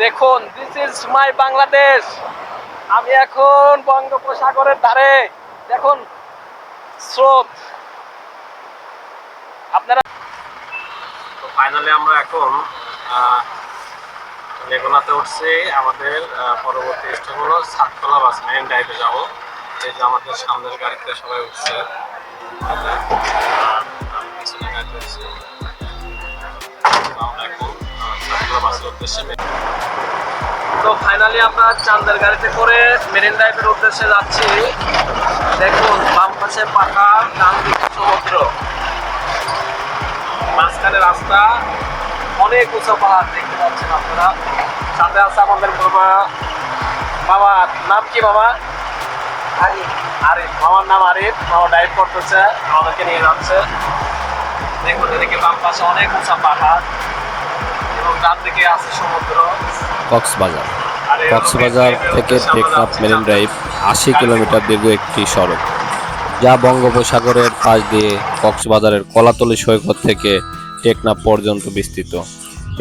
দেখুন this is my Bangladesh আমি এখন বঙ্গোপসাগরের ধারে। দেখুন, স্রোত। আপনারা তো ফাইনালি আমরা এখন লেগুনাতে উঠছি। আমাদের পরবর্তী স্টেপ হলো সাততলা বাস মেরিন ড্রাইভে যাব। এই যে আমাদের সামনের গাড়িতে সবাই উঠছে। পিছনের গাড়িতে উঠছি। তো ফাইনালি আমরা চান্দের গাড়িতে করে মেরিন ড্রাইভের উদ্দেশ্যে যাচ্ছি। দেখুন, বাম পাশে পাকা ডান সমুদ্র। মাঝখানে রাস্তা, অনেক উঁচু পাহাড় দেখতে পাচ্ছেন আপনারা। সাথে আছে আমাদের মামা মামা, নাম কি মামা? আরিফ। আরিফ, মামার নাম আরিফ। মামা ড্রাইভ করতেছে, আমাদেরকে নিয়ে যাচ্ছে। দেখুন, এদিকে বাম পাশে অনেক উঁচা পাহাড়। এবং ডান দিকে আছে সমুদ্র। কক্সবাজার। কক্সবাজার থেকে টেকনাফ মেরিন ড্রাইভ আশি কিলোমিটার দীর্ঘ একটি সড়ক যা বঙ্গোপসাগরের পাশ দিয়ে কক্সবাজারের কলাতলি সৈকত থেকে টেকনাফ পর্যন্ত বিস্তৃত।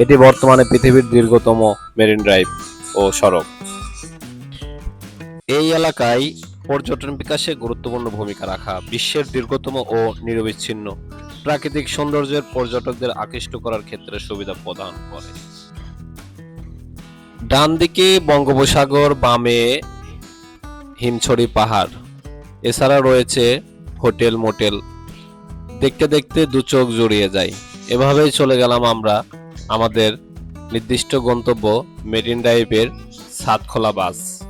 এটি বর্তমানে পৃথিবীর দীর্ঘতম মেরিন ড্রাইভ ও সড়ক। এই এলাকায় পর্যটন বিকাশে গুরুত্বপূর্ণ ভূমিকা রাখা বিশ্বের দীর্ঘতম ও নিরবিচ্ছিন্ন প্রাকৃতিক সৌন্দর্যের পর্যটকদের আকৃষ্ট করার ক্ষেত্রে সুবিধা প্রদান করে। ডান দিকে বঙ্গোপসাগর বামে হিমছড়ি পাহাড়। এছাড়া রয়েছে হোটেল মোটেল। দেখতে দেখতে দু চোখ জড়িয়ে যায়। এভাবেই চলে গেলাম আমরা আমাদের নির্দিষ্ট গন্তব্য মেরিন ড্রাইভের সাতখোলা বাস।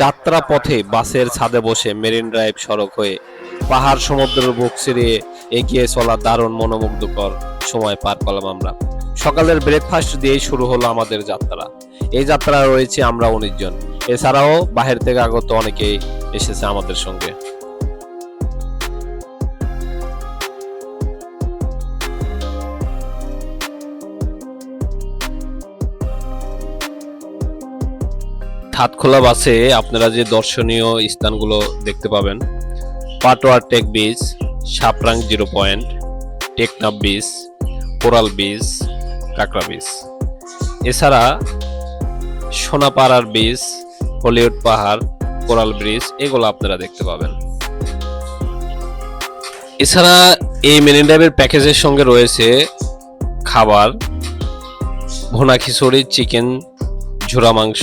যাত্রা পথে বাসের ছাদে বসে মেরিন ড্রাইভ সড়ক হয়ে পাহাড় সমুদ্রের বুক ছিঁড়িয়ে এগিয়ে চলা দারুণ মনোমুগ্ধকর সময় পার করলাম আমরা। সকালের ব্রেকফাস্ট দিয়েই শুরু হলো আমাদের যাত্রা। এই যাত্রা রয়েছে আমরা উনিশ জন এছাড়াও বাহির থেকে আগত অনেকেই এসেছে আমাদের সঙ্গে। হাতখোলা বাসে আপনারা যে দর্শনীয় স্থানগুলো দেখতে পাবেন, Patuar Tek beach Sabrang zero point, Teknaf beach coral beach Kakra beach এছাড়া সোনাপাড়ার বিচ হলিউড পাহাড়, কোরাল ব্রিজ, এগুলো আপনারা দেখতে পাবেন। এছাড়া এই মেরিন ড্রাইভের প্যাকেজের সঙ্গে রয়েছে খাবার, ভুনা খিচুড়ি, চিকেন ঝোড়া মাংস,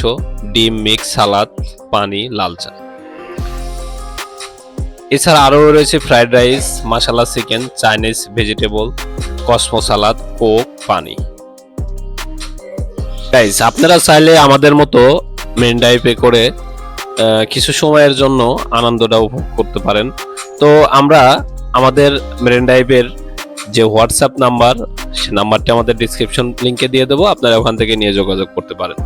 ডিম, মিক্স, সালাদ, পানি, লাল চা। এছাড়া আরও রয়েছে fried rice masala chicken, Chinese vegetable, cosmo salad, Coke, পানি। গাইস আপনারা চাইলে আমাদের মতো মেন ড্রাইভে করে কিছু সময়ের জন্য আনন্দটা উপভোগ করতে পারেন। তো আমরা আমাদের মেরিন ড্রাইভের যে হোয়াটসঅ্যাপ নাম্বার সে নাম্বারটি আমাদের ডিসক্রিপশন লিঙ্কে দিয়ে দেবো। আপনারা ওখান থেকে নিয়ে যোগাযোগ করতে পারেন।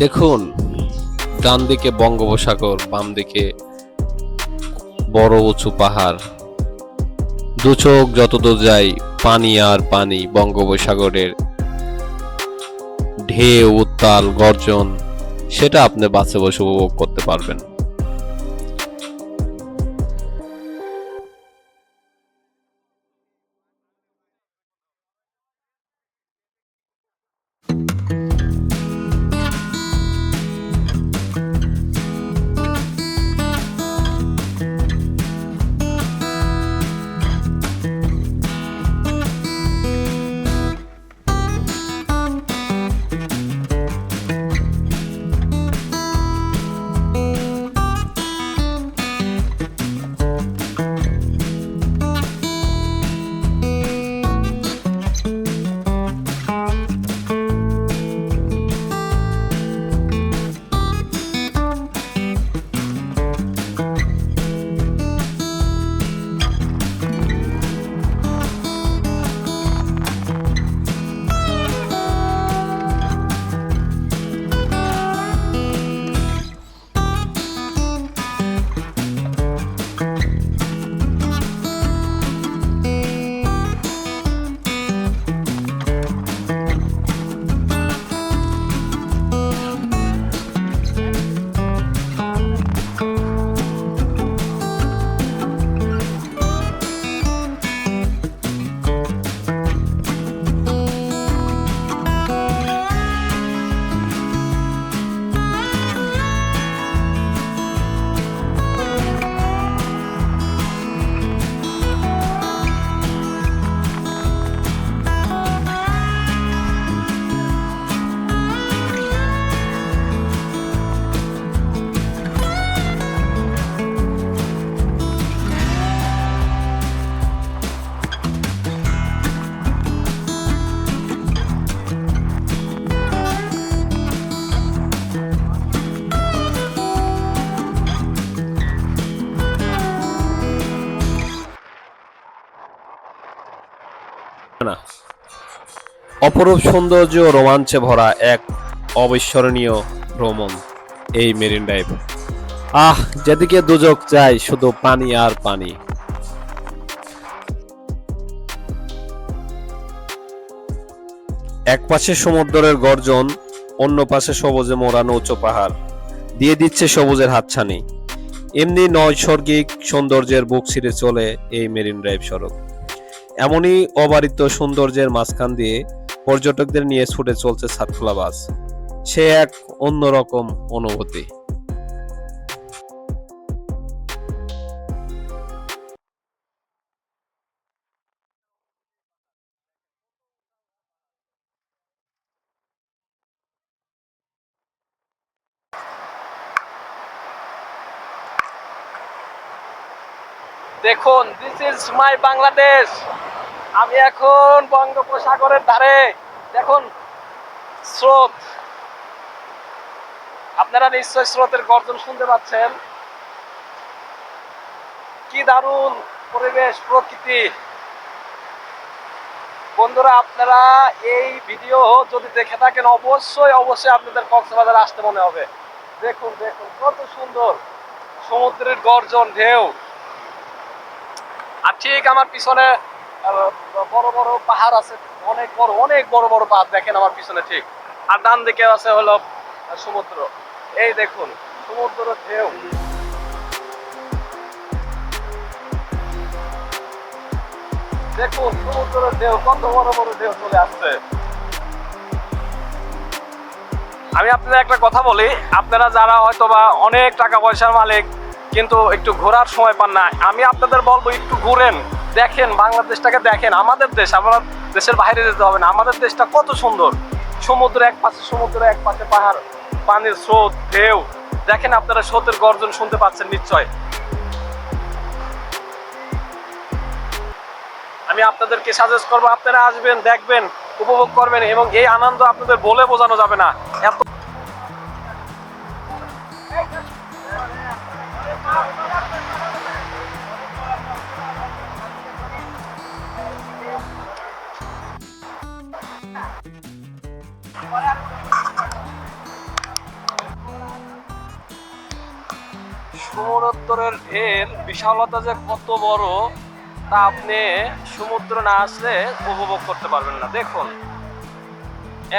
দেখুন, ডান দিকে বঙ্গোপসাগর, বাম দিকে বড় উঁচু পাহাড়। দু চোখ যতদূর যাই, পানি আর পানি, বঙ্গোপসাগরের ঢেউ, উত্তাল, গর্জন, সেটা আপনি বাসে বসে উপভোগ করতে পারবেন। না। অপরূপ সৌন্দর্য, রোমাঞ্চে ভরা এক অবিস্মরণীয় ভ্রমণ এই মেরিন ড্রাইভ। আহ, যেদিকে দুজক যায়, শুধু পানি আর পানি। এক পাশে সমুদ্রের গর্জন, অন্য পাশে সবুজে মোড়ানো উঁচু পাহাড়। দিয়ে দিচ্ছে সবুজের হাতছানি। এমনি নৈসর্গিক সৌন্দর্যের বুক ছিঁড়ে চলে এই মেরিন ড্রাইভ সড়ক। এমনই অবারিত সৌন্দর্যের মাঝখান দিয়ে পর্যটকদের নিয়ে ছুটে চলছে সাতখোলা বাস। সে এক অন্যরকম অনুভূতি। দেখুন মাই বাংলাদেশ। আমি এখন বঙ্গোপসাগরের ধারে। দেখুন, স্রোত। আপনারা নিশ্চয় স্রোতের গর্জন শুনতে পাচ্ছেন। কি দারুণ পরিবেশ, প্রকৃতি। বন্ধুরা, আপনারা এই ভিডিও যদি দেখে থাকেন, অবশ্যই অবশ্যই আপনাদের কক্সবাজার আসতে মনে হবে। দেখুন দেখুন, কত সুন্দর সমুদ্রের গর্জন, ঢেউ। আর ঠিক আমার পিছনে বড় বড় পাহাড় আছে, অনেক বড় অনেক বড় বড় পাহাড়, দেখেন আমার পিছনে ঠিক। আর ডান দিকে আছে হলো সমুদ্র। এই দেখুন, সমুদ্র ঢেউ। দেখুন সমুদ্রের ঢেউ, কত বড় বড় ঢেউ চলে আসছে। আমি আপনাদের একটা কথা বলি, আপনারা যারা হয়তো বা অনেক টাকা পয়সার মালিক কিন্তু একটু ঘোরার সময় পান না। আমি আপনাদের বলব একটু ঘুরেন, দেখেন, বাংলাদেশটাকে দেখেন। আমাদের দেশ, আমরা দেশের বাইরে যেতে হবে না। আমাদের দেশটা কত সুন্দর। সমুদ্র এক পাশে সমুদ্র এক পাশে পাহাড়, পানির স্রোত, ঢেউ। দেখেন আপনারা স্রোতের গর্জন শুনতে পাচ্ছেন নিশ্চয়। আমি আপনাদেরকে সাজেস্ট করব, আপনারা আসবেন, দেখবেন, উপভোগ করবেন এবং এই আনন্দ আপনাদের বলে বোঝানো যাবে না। সমুদ্রের এর বিশালতা যে কত বড়, তা আপনি সমুদ্র না আসলে উপভোগ করতে পারবেন না। দেখুন,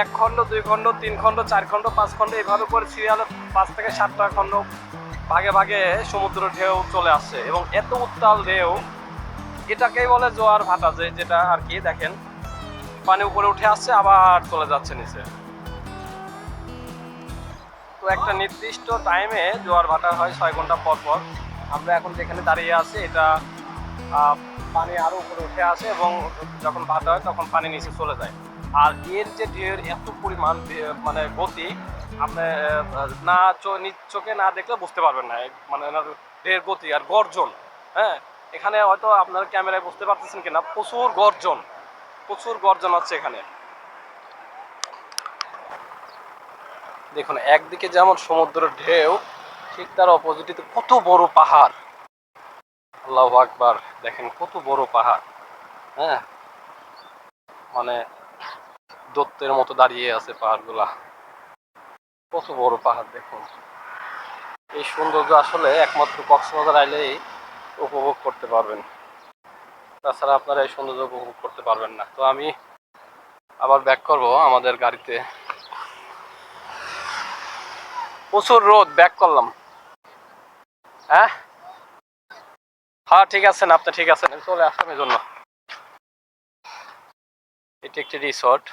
এক খণ্ড, দুই খণ্ড, তিন খণ্ড, চার খণ্ড, পাঁচ খণ্ড, এইভাবে করে সিরিয়ালে পাঁচ থেকে সাতটা খণ্ড ভাগে ভাগে সমুদ্র ঢেউ চলে আসছে এবং এত উত্তাল ঢেউ, এটাকেই বলে জোয়ার ভাটা যে, যেটা আর কি দেখেন, পানি উপরে উঠে আসছে, আবার চলে যাচ্ছে নিচে। তো একটা নির্দিষ্ট টাইমে জোয়ার ভাটা হয় ছয় ঘণ্টা পর পর। আমরা এখন যেখানে দাঁড়িয়ে আছি, এটা পানি আরও উপরে উঠে আসে এবং যখন ভাটা হয় তখন পানি নিচে চলে যায়। আর এর যে ঢেউয়ের এত পরিমাণ মানে গতি, আপনি না নিজ চোখে না দেখলে বুঝতে পারবেন না। মানে এনার গতি আর গর্জন হ্যাঁ? এখানে হয়তো আপনার ক্যামেরায় বুঝতে পারতেছেন কিনা, প্রচুর গর্জন প্রচুর গর্জন হচ্ছে এখানে। দেখুন, একদিকে যেমন সমুদ্রের ঢেউ, ঠিক তার অপোজিটে কত বড় পাহাড়। আল্লাহ আকবার, দেখেন কত বড় পাহাড় হ্যাঁ? মানে দত্তের মতো দাঁড়িয়ে আছে পাহাড়গুলা। কত বড় পাহাড়, দেখুন। এই সৌন্দর্য আসলে একমাত্র কক্সবাজার আইলেই উপভোগ করতে পারবেন। তাছাড়া আপনারা এই সৌন্দর্য উপভোগ করতে পারবেন না। তো আমি আবার ব্যাক করব আমাদের গাড়িতে। প্রচুর রোদ ব্যাক করলাম। হ্যাঁ? হ্যাঁ ঠিক আছেন আপনি, ঠিক আছেন। চলে আসলাম এই জন্য। এটি একটি রিসর্ট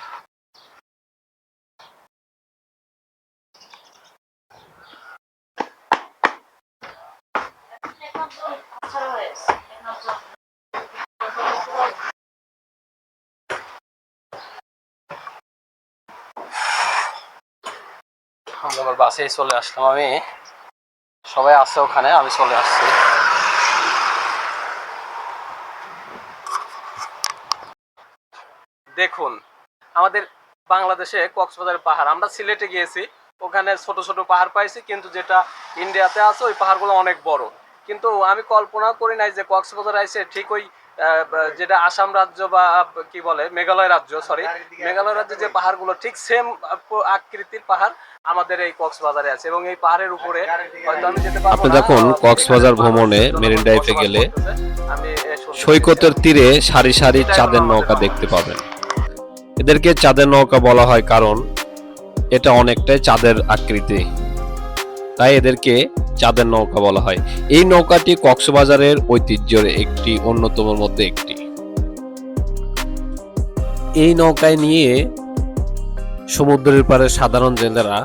আমরা বাসেই চলে আসলাম আমি। সবাই আছে ওখানে, আমি চলে আসছি। দেখুন, আমাদের বাংলাদেশে কক্সবাজারের পাহাড়। আমরা সিলেটে গিয়েছি, ওখানে ছোট ছোট পাহাড় পাইছি, কিন্তু যেটা ইন্ডিয়াতে আছে, ওই পাহাড়গুলো অনেক বড়। কিন্তু আমি কল্পনা করি নাই যে কক্সবাজার আইসে ঠিক ওই যেটা আসাম রাজ্য বা, কি বলে, মেঘালয় রাজ্য সরি মেঘালয় রাজ্যে যে পাহাড়গুলো, ঠিক সেম আকৃতির পাহাড়। আমাদের এই কক্সবাজারে আছে এবং এই পাহাড়ের উপরে হয়তো আমি যেতে পারব আপনি যখন কক্সবাজার ভ্রমণে মেরিন ড্রাইভে গেলে সৈকতের তীরে সারি সারি চাঁদের নৌকা দেখতে পাবেন। এদেরকে চাঁদের নৌকা বলা হয় কারণ এটা অনেকটাই চাঁদের আকৃতি। তাই এদেরকে চাঁদের নৌকা বলা হয়। এই নৌকাটি কক্সবাজারের ঐতিহ্যের একটি অন্যতম মধ্যে একটি। এই নৌকায় নিয়ে সমুদ্রের পারে সাধারণ জেলেরা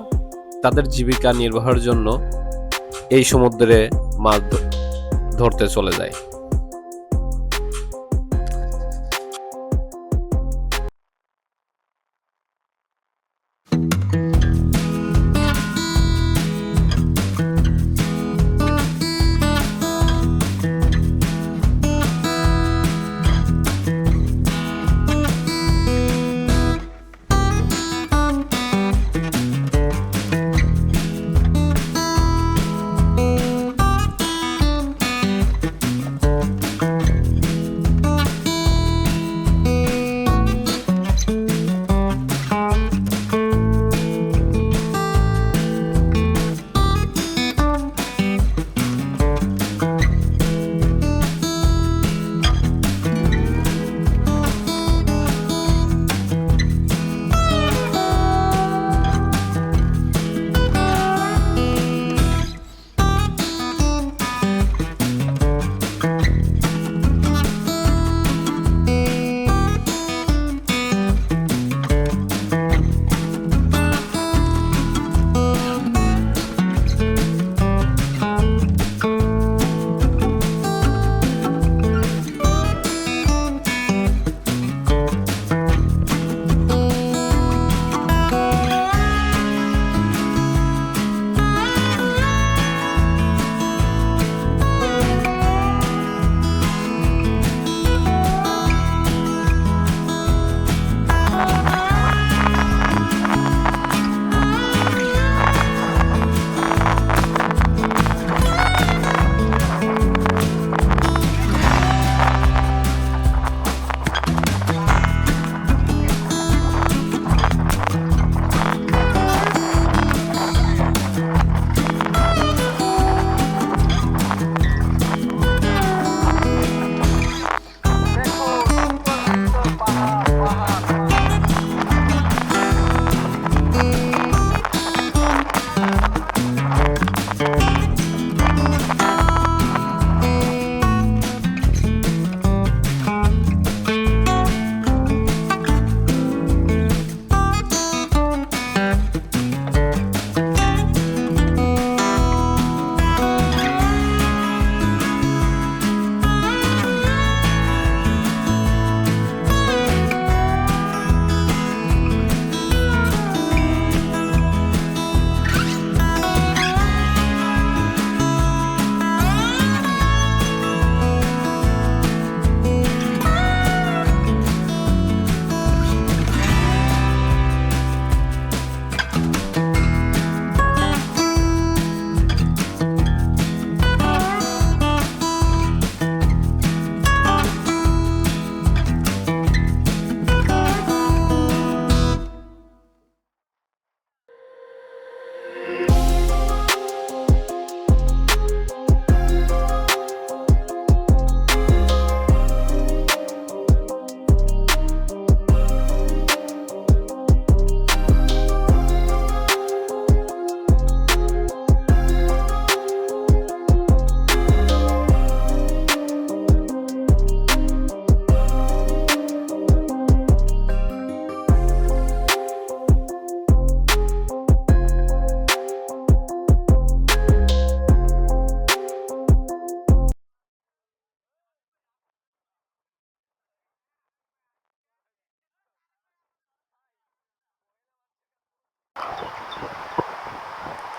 তাদের জীবিকা নির্বাহের জন্য এই সমুদ্রে মাছ ধরতে চলে যায়।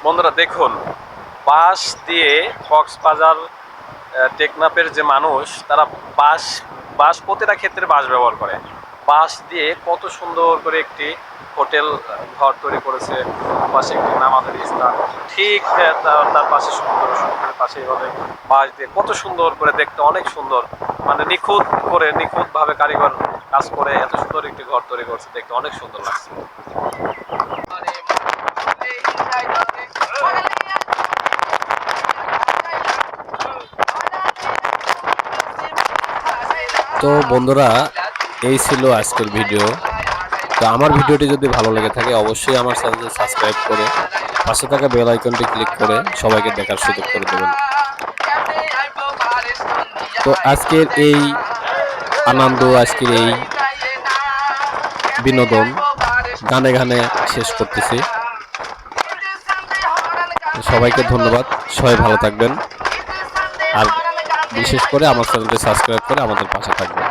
বন্ধুরা দেখুন বাঁশ দিয়ে কক্সবাজার আহ, টেকনাফের যে মানুষ তারা বাঁশ বাস প্রতিটা ক্ষেত্রে বাস ব্যবহার করে। বাঁশ দিয়ে কত সুন্দর করে একটি হোটেল ঘর তৈরি করেছে পাশে একটি নামাজের স্থান। ঠিক তার পাশে সুন্দর সুন্দর পাশে এভাবে বাঁশ দিয়ে কত সুন্দর করে দেখতে অনেক সুন্দর। মানে নিখুঁত করে নিখুঁতভাবে কারিগর কাজ করে এত সুন্দর একটি ঘর তৈরি করছে দেখতে অনেক সুন্দর লাগছে। তো বন্ধুরা, এই ছিল আজকের ভিডিও। তো আমার ভিডিওটি যদি ভালো লেগে থাকে, অবশ্যই আমার চ্যানেলটি সাবস্ক্রাইব করে পাশে থাকা বেল আইকনটি ক্লিক করে সবাইকে দেখার সুযোগ করে দেবেন। তো আজকের এই আনন্দ, আজকের এই বিনোদন গানে গানে শেষ করতেছি। সবাইকে ধন্যবাদ। সবাই ভালো থাকবেন। আর বিশেষ করে আমার চ্যানেলটি সাবস্ক্রাইব করে আমাদের পাশে থাকবেন।